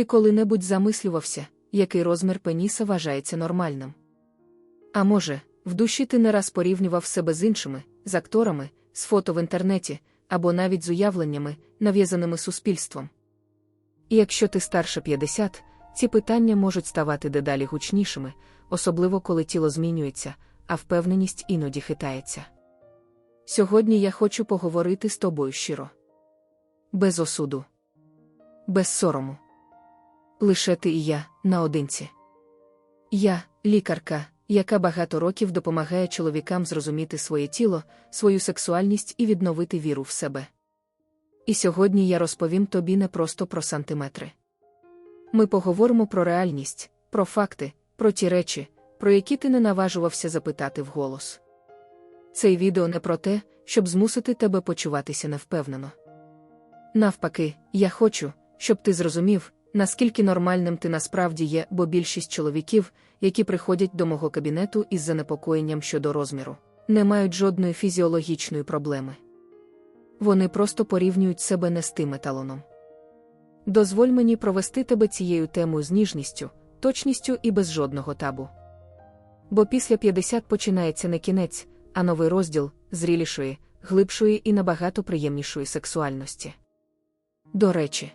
Ти коли-небудь замислювався, який розмір пеніса вважається нормальним? А може, в душі ти не раз порівнював себе з іншими, з акторами, з фото в інтернеті, або навіть з уявленнями, нав'язаними суспільством. І якщо ти старше 50, ці питання можуть ставати дедалі гучнішими, особливо коли тіло змінюється, а впевненість іноді хитається. Сьогодні я хочу поговорити з тобою щиро. Без осуду, без сорому. Лише ти і я наодинці. Я, лікарка, яка багато років допомагає чоловікам зрозуміти своє тіло, свою сексуальність і відновити віру в себе. І сьогодні я розповім тобі не просто про сантиметри. Ми поговоримо про реальність, про факти, про ті речі, про які ти не наважувався запитати вголос. Цей відео не про те, щоб змусити тебе почуватися невпевнено. Навпаки, я хочу, щоб ти зрозумів, наскільки нормальним ти насправді є, бо більшість чоловіків, які приходять до мого кабінету із занепокоєнням щодо розміру, не мають жодної фізіологічної проблеми. Вони просто порівнюють себе не з тим еталоном. Дозволь мені провести тебе цією темою з ніжністю, точністю і без жодного табу. Бо після 50 починається не кінець, а новий розділ зрілішої, глибшої і набагато приємнішої сексуальності. До речі,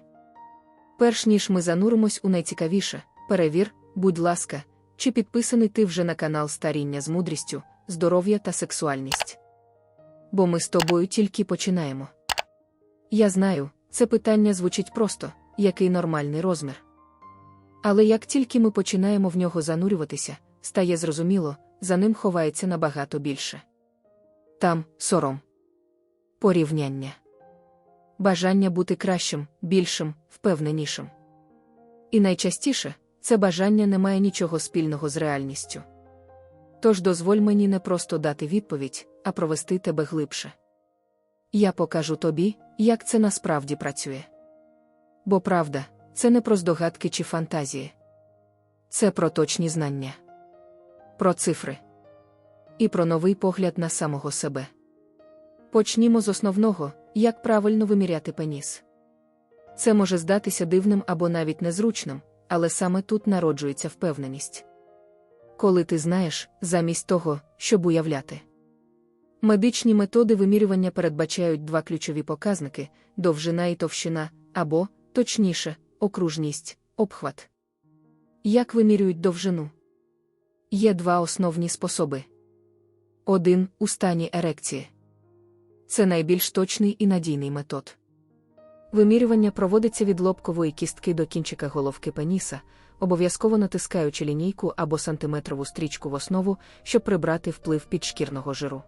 перш ніж ми зануримось у найцікавіше, перевір, будь ласка, чи підписаний ти вже на канал Старіння з мудрістю, здоров'я та сексуальність. Бо ми з тобою тільки починаємо. Я знаю, це питання звучить просто, який нормальний розмір. Але як тільки ми починаємо в нього занурюватися, стає зрозуміло, за ним ховається набагато більше. Там сором, порівняння, бажання бути кращим, більшим, впевненішим. І найчастіше це бажання не має нічого спільного з реальністю. Тож дозволь мені не просто дати відповідь, а провести тебе глибше. Я покажу тобі, як це насправді працює. Бо правда, це не про здогадки чи фантазії. Це про точні знання, про цифри і про новий погляд на самого себе. Почнімо з основного, як правильно виміряти пеніс. Це може здатися дивним або навіть незручним, але саме тут народжується впевненість. Коли ти знаєш, замість того, щоб уявляти. Медичні методи вимірювання передбачають два ключові показники довжина і товщина, або, точніше, окружність, обхват. Як вимірюють довжину? Є два основні способи. Один у стані ерекції. Це найбільш точний і надійний метод. Вимірювання проводиться від лобкової кістки до кінчика головки пеніса, обов'язково натискаючи лінійку або сантиметрову стрічку в основу, щоб прибрати вплив підшкірного жиру.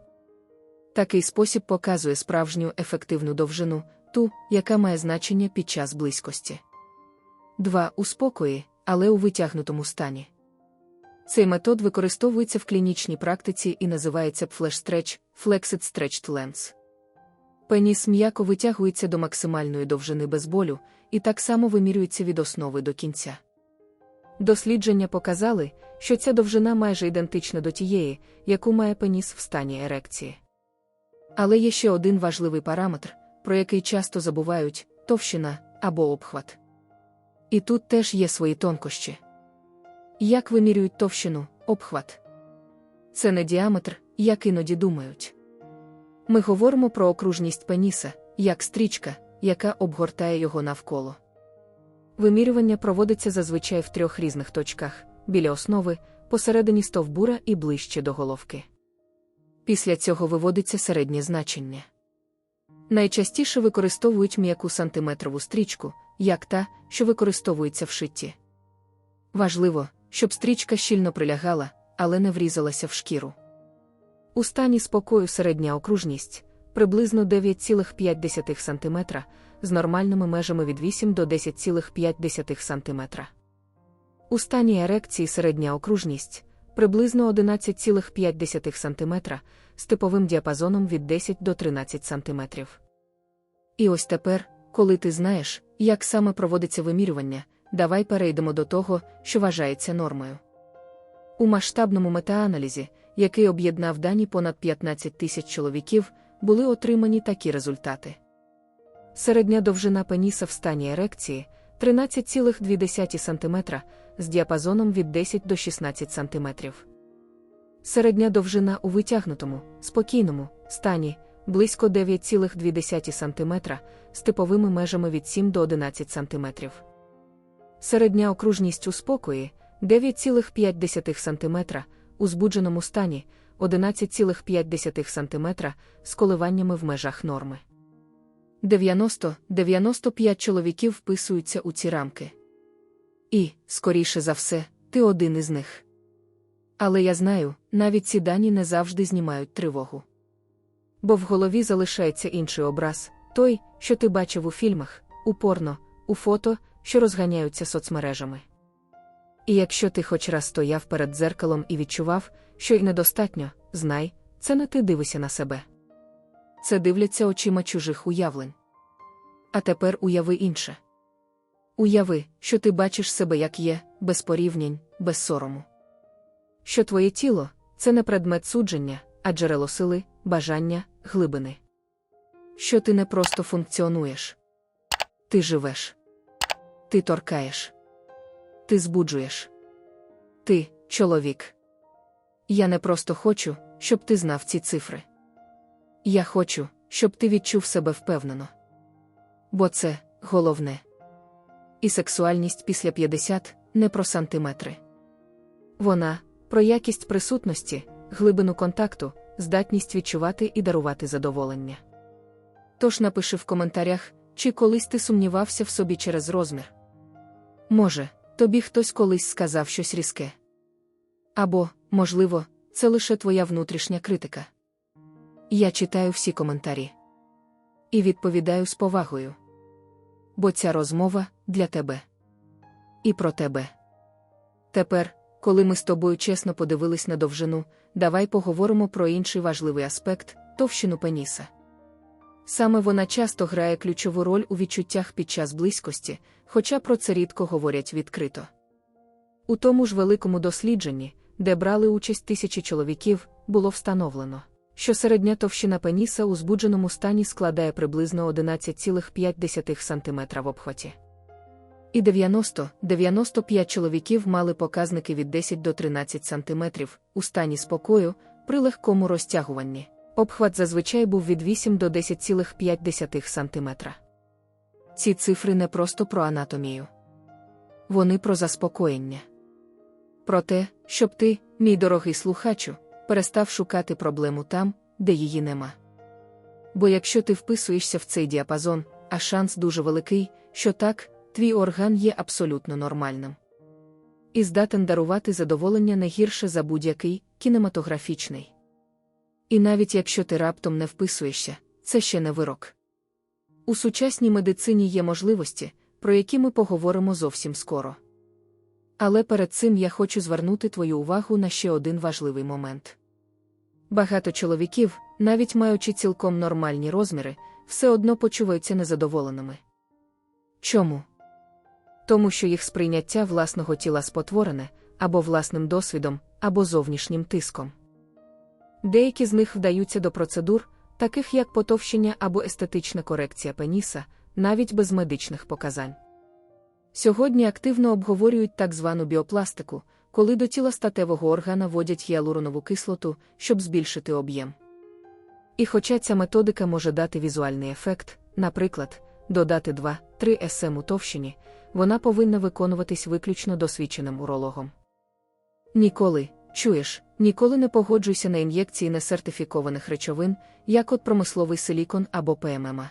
Такий спосіб показує справжню ефективну довжину, ту, яка має значення під час близькості. 2. У спокої, але у витягнутому стані. Цей метод використовується в клінічній практиці і називається Stretch, Flexed Stretched Lens. Пеніс м'яко витягується до максимальної довжини без болю, і так само вимірюється від основи до кінця. Дослідження показали, що ця довжина майже ідентична до тієї, яку має пеніс в стані ерекції. Але є ще один важливий параметр, про який часто забувають товщина або обхват. І тут теж є свої тонкощі. Як вимірюють товщину, обхват? Це не діаметр, як іноді думають. Ми говоримо про окружність пеніса, як стрічка, яка обгортає його навколо. Вимірювання проводиться зазвичай в трьох різних точках: біля основи, посередині стовбура і ближче до головки. Після цього виводиться середнє значення. Найчастіше використовують м'яку сантиметрову стрічку, як та, що використовується в шитті. Важливо, щоб стрічка щільно прилягала, але не врізалася в шкіру. У стані спокою середня окружність приблизно 9,5 см з нормальними межами від 8 до 10,5 см. У стані ерекції середня окружність приблизно 11,5 см з типовим діапазоном від 10 до 13 см. І ось тепер, коли ти знаєш, як саме проводиться вимірювання, давай перейдемо до того, що вважається нормою. У масштабному метааналізі, який об'єднав дані понад 15 тисяч чоловіків, були отримані такі результати. Середня довжина пеніса в стані ерекції 13,2 см з діапазоном від 10 до 16 см. Середня довжина у витягнутому, спокійному стані близько 9,2 см з типовими межами від 7 до 11 см. Середня окружність у спокої 9,5 см, у збудженому стані 11,5 см з коливаннями в межах норми. 90-95 чоловіків вписуються у ці рамки. І, скоріше за все, ти один із них. Але я знаю, навіть ці дані не завжди знімають тривогу. Бо в голові залишається інший образ той, що ти бачив у фільмах, у порно, у фото, що розганяються соцмережами. І якщо ти хоч раз стояв перед дзеркалом і відчував, що й недостатньо, знай, це не ти дивишся на себе. Це дивляться очима чужих уявлень. А тепер уяви інше. Уяви, що ти бачиш себе як є, без порівнянь, без сорому. Що твоє тіло це не предмет судження, а джерело сили, бажання, глибини. Що ти не просто функціонуєш. Ти живеш. Ти торкаєш. Ти збуджуєш. Ти чоловік. Я не просто хочу, щоб ти знав ці цифри. Я хочу, щоб ти відчув себе впевнено. Бо це головне. І сексуальність після 50 не про сантиметри. Вона про якість присутності, глибину контакту, здатність відчувати і дарувати задоволення. Тож напиши в коментарях, чи колись ти сумнівався в собі через розмір. Може, тобі хтось колись сказав щось різке. Або, можливо, це лише твоя внутрішня критика. Я читаю всі коментарі і відповідаю з повагою. Бо ця розмова для тебе і про тебе. Тепер, коли ми з тобою чесно подивились на довжину, давай поговоримо про інший важливий аспект товщину пеніса. Саме вона часто грає ключову роль у відчуттях під час близькості, хоча про це рідко говорять відкрито. У тому ж великому дослідженні, де брали участь тисячі чоловіків, було встановлено, що середня товщина пеніса у збудженому стані складає приблизно 11,5 см в обхваті. І 90-95 чоловіків мали показники від 10 до 13 см у стані спокою при легкому розтягуванні. Обхват зазвичай був від 8 до 10,5 см. Ці цифри не просто про анатомію. Вони про заспокоєння. Про те, щоб ти, мій дорогий слухачу, перестав шукати проблему там, де її нема. Бо якщо ти вписуєшся в цей діапазон, а шанс дуже великий, що так, твій орган є абсолютно нормальним. І здатен дарувати задоволення не гірше за будь-який кінематографічний. І навіть якщо ти раптом не вписуєшся, це ще не вирок. У сучасній медицині є можливості, про які ми поговоримо зовсім скоро. Але перед цим я хочу звернути твою увагу на ще один важливий момент. Багато чоловіків, навіть маючи цілком нормальні розміри, все одно почуваються незадоволеними. Чому? Тому що їх сприйняття власного тіла спотворене або власним досвідом, або зовнішнім тиском. Деякі з них вдаються до процедур, таких як потовщення або естетична корекція пеніса, навіть без медичних показань. Сьогодні активно обговорюють так звану біопластику, коли до тіла статевого органа вводять гіалуронову кислоту, щоб збільшити об'єм. І хоча ця методика може дати візуальний ефект, наприклад, додати 2-3 см у товщині, вона повинна виконуватись виключно досвідченим урологом. Ніколи, чуєш, ніколи не погоджуйся на ін'єкції несертифікованих речовин, як от промисловий силікон або ПММА.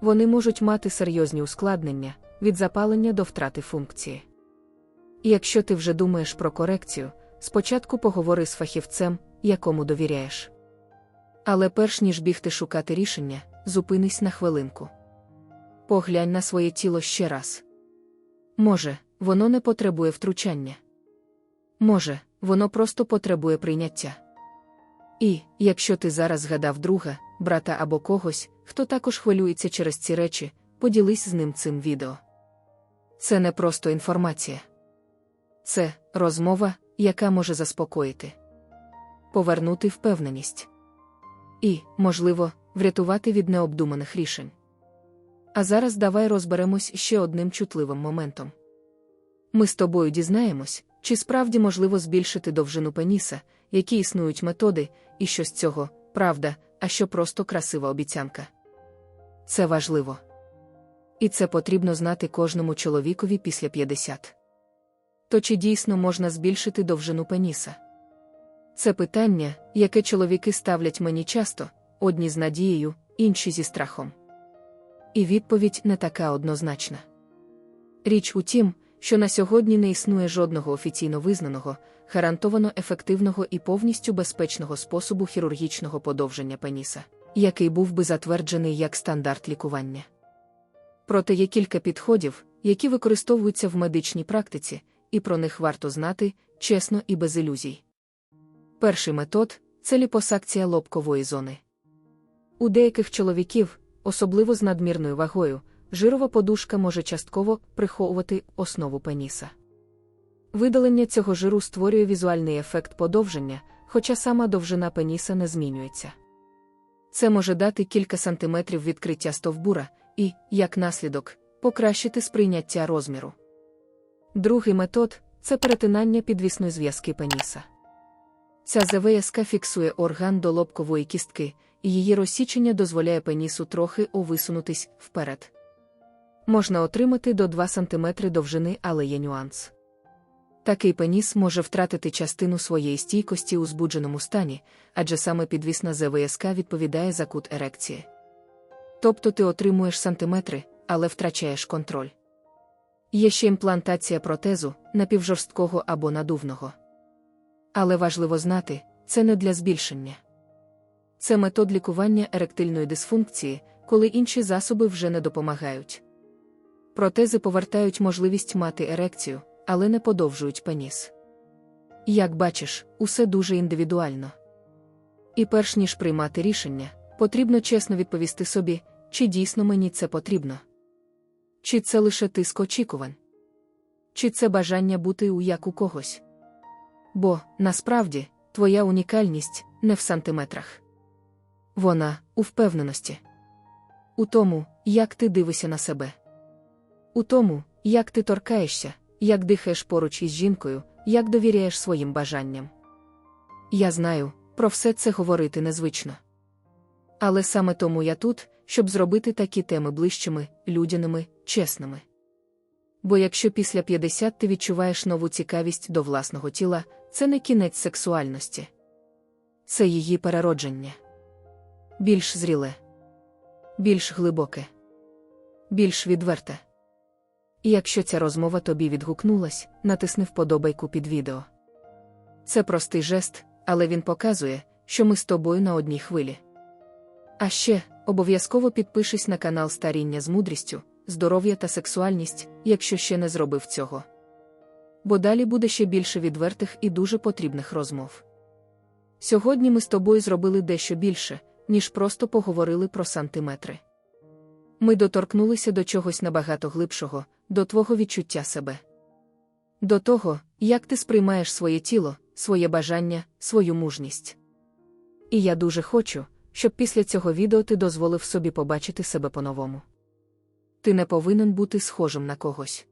Вони можуть мати серйозні ускладнення від запалення до втрати функції. І якщо ти вже думаєш про корекцію, спочатку поговори з фахівцем, якому довіряєш. Але перш ніж бігти шукати рішення, зупинись на хвилинку. Поглянь на своє тіло ще раз. Може, воно не потребує втручання. Може, воно просто потребує прийняття. І, якщо ти зараз згадав друга, брата або когось, хто також хвилюється через ці речі, поділись з ним цим відео. Це не просто інформація. Це розмова, яка може заспокоїти, повернути впевненість і, можливо, врятувати від необдуманих рішень. А зараз давай розберемось ще одним чутливим моментом. Ми з тобою дізнаємось, чи справді можливо збільшити довжину пеніса, які існують методи, і що з цього, правда, а що просто красива обіцянка. Це важливо. І це потрібно знати кожному чоловікові після 50. То чи дійсно можна збільшити довжину пеніса? Це питання, яке чоловіки ставлять мені часто, одні з надією, інші зі страхом. І відповідь не така однозначна. Річ у тім, що на сьогодні не існує жодного офіційно визнаного, гарантовано ефективного і повністю безпечного способу хірургічного подовження пеніса, який був би затверджений як стандарт лікування. Проте є кілька підходів, які використовуються в медичній практиці, і про них варто знати чесно і без ілюзій. Перший метод це ліпосакція лобкової зони. У деяких чоловіків, особливо з надмірною вагою, жирова подушка може частково приховувати основу пеніса. Видалення цього жиру створює візуальний ефект подовження, хоча сама довжина пеніса не змінюється. Це може дати кілька сантиметрів відкриття стовбура і, як наслідок, покращити сприйняття розміру. Другий метод це перетинання підвісної зв'язки пеніса. Ця завияска фіксує орган до лобкової кістки, і її розсічення дозволяє пенісу трохи овисунутись вперед. Можна отримати до 2 см довжини, але є нюанс. Такий пеніс може втратити частину своєї стійкості у збудженому стані, адже саме підвісна ЗВСК відповідає за кут ерекції. Тобто ти отримуєш сантиметри, але втрачаєш контроль. Є ще імплантація протезу, напівжорсткого або надувного. Але важливо знати, це не для збільшення. Це метод лікування еректильної дисфункції, коли інші засоби вже не допомагають. Протези повертають можливість мати ерекцію, але не подовжують пеніс. Як бачиш, усе дуже індивідуально. І перш ніж приймати рішення, потрібно чесно відповісти собі, чи дійсно мені це потрібно. Чи це лише тиск очікувань? Чи це бажання бути у як у когось? Бо, насправді, твоя унікальність не в сантиметрах. Вона у впевненості. У тому, як ти дивишся на себе. У тому, як ти торкаєшся, як дихаєш поруч із жінкою, як довіряєш своїм бажанням. Я знаю, про все це говорити незвично. Але саме тому я тут, щоб зробити такі теми ближчими, людяними, чесними. Бо якщо після 50 ти відчуваєш нову цікавість до власного тіла, це не кінець сексуальності, це її переродження. Більш зріле, більш глибоке, більш відверте. І якщо ця розмова тобі відгукнулась, натисни вподобайку під відео. Це простий жест, але він показує, що ми з тобою на одній хвилі. А ще обов'язково підпишись на канал Старіння з мудрістю, здоров'я та сексуальність, якщо ще не зробив цього. Бо далі буде ще більше відвертих і дуже потрібних розмов. Сьогодні ми з тобою зробили дещо більше, ніж просто поговорили про сантиметри. Ми доторкнулися до чогось набагато глибшого, до твого відчуття себе. До того, як ти сприймаєш своє тіло, своє бажання, свою мужність. І я дуже хочу, щоб після цього відео ти дозволив собі побачити себе по-новому. Ти не повинен бути схожим на когось.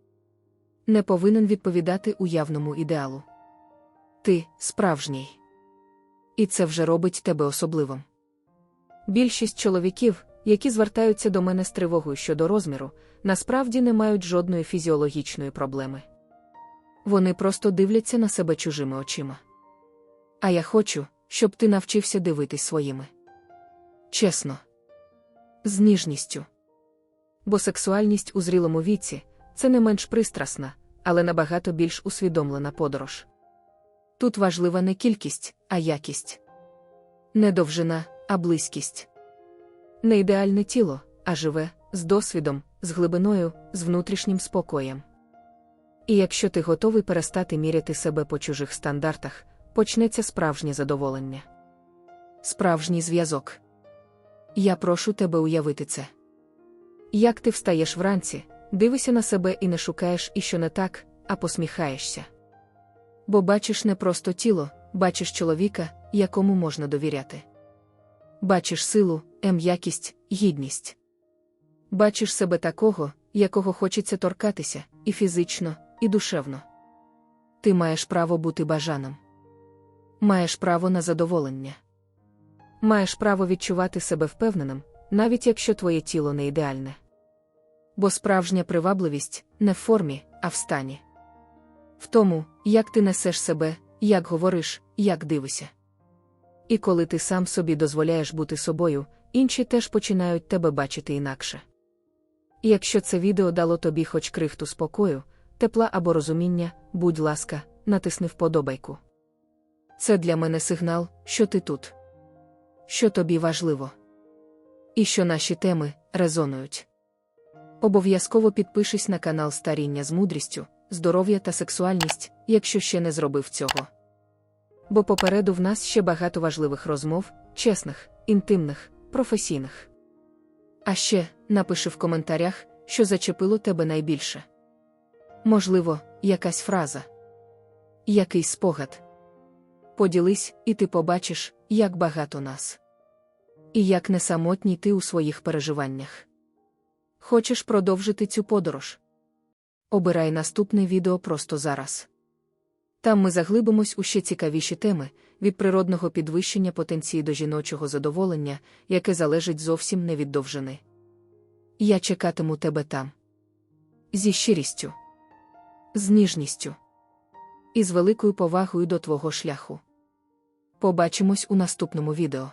Не повинен відповідати уявному ідеалу. Ти справжній. І це вже робить тебе особливим. Більшість чоловіків, які звертаються до мене з тривогою щодо розміру, насправді не мають жодної фізіологічної проблеми. Вони просто дивляться на себе чужими очима. А я хочу, щоб ти навчився дивитись своїми. Чесно, з ніжністю. Бо сексуальність у зрілому віці це не менш пристрасна, але набагато більш усвідомлена подорож. Тут важлива не кількість, а якість, не довжина, а близькість. Не ідеальне тіло, а живе, з досвідом, з глибиною, з внутрішнім спокоєм. І якщо ти готовий перестати міряти себе по чужих стандартах, почнеться справжнє задоволення. Справжній зв'язок. Я прошу тебе уявити це. Як ти встаєш вранці, дивишся на себе і не шукаєш і що не так, а посміхаєшся. Бо бачиш не просто тіло, бачиш чоловіка, якому можна довіряти. Бачиш силу, м'якість, гідність. Бачиш себе такого, якого хочеться торкатися, і фізично, і душевно. Ти маєш право бути бажаним. Маєш право на задоволення. Маєш право відчувати себе впевненим, навіть якщо твоє тіло не ідеальне. Бо справжня привабливість не в формі, а в стані. В тому, як ти несеш себе, як говориш, як дивишся. І коли ти сам собі дозволяєш бути собою, інші теж починають тебе бачити інакше. Якщо це відео дало тобі хоч крихту спокою, тепла або розуміння, будь ласка, натисни вподобайку. Це для мене сигнал, що ти тут. Що тобі важливо. І що наші теми резонують. Обов'язково підпишись на канал Старіння з мудрістю, здоров'я та сексуальність, якщо ще не зробив цього. Бо попереду в нас ще багато важливих розмов, чесних, інтимних, професійних. А ще напиши в коментарях, що зачепило тебе найбільше. Можливо, якась фраза, якийсь спогад. Поділись, і ти побачиш, як багато нас. І як не самотній ти у своїх переживаннях. Хочеш продовжити цю подорож? Обирай наступне відео просто зараз. Там ми заглибимось у ще цікавіші теми від природного підвищення потенції до жіночого задоволення, яке залежить зовсім не від довжини. Я чекатиму тебе там. Зі щирістю, з ніжністю і з великою повагою до твого шляху. Побачимось у наступному відео.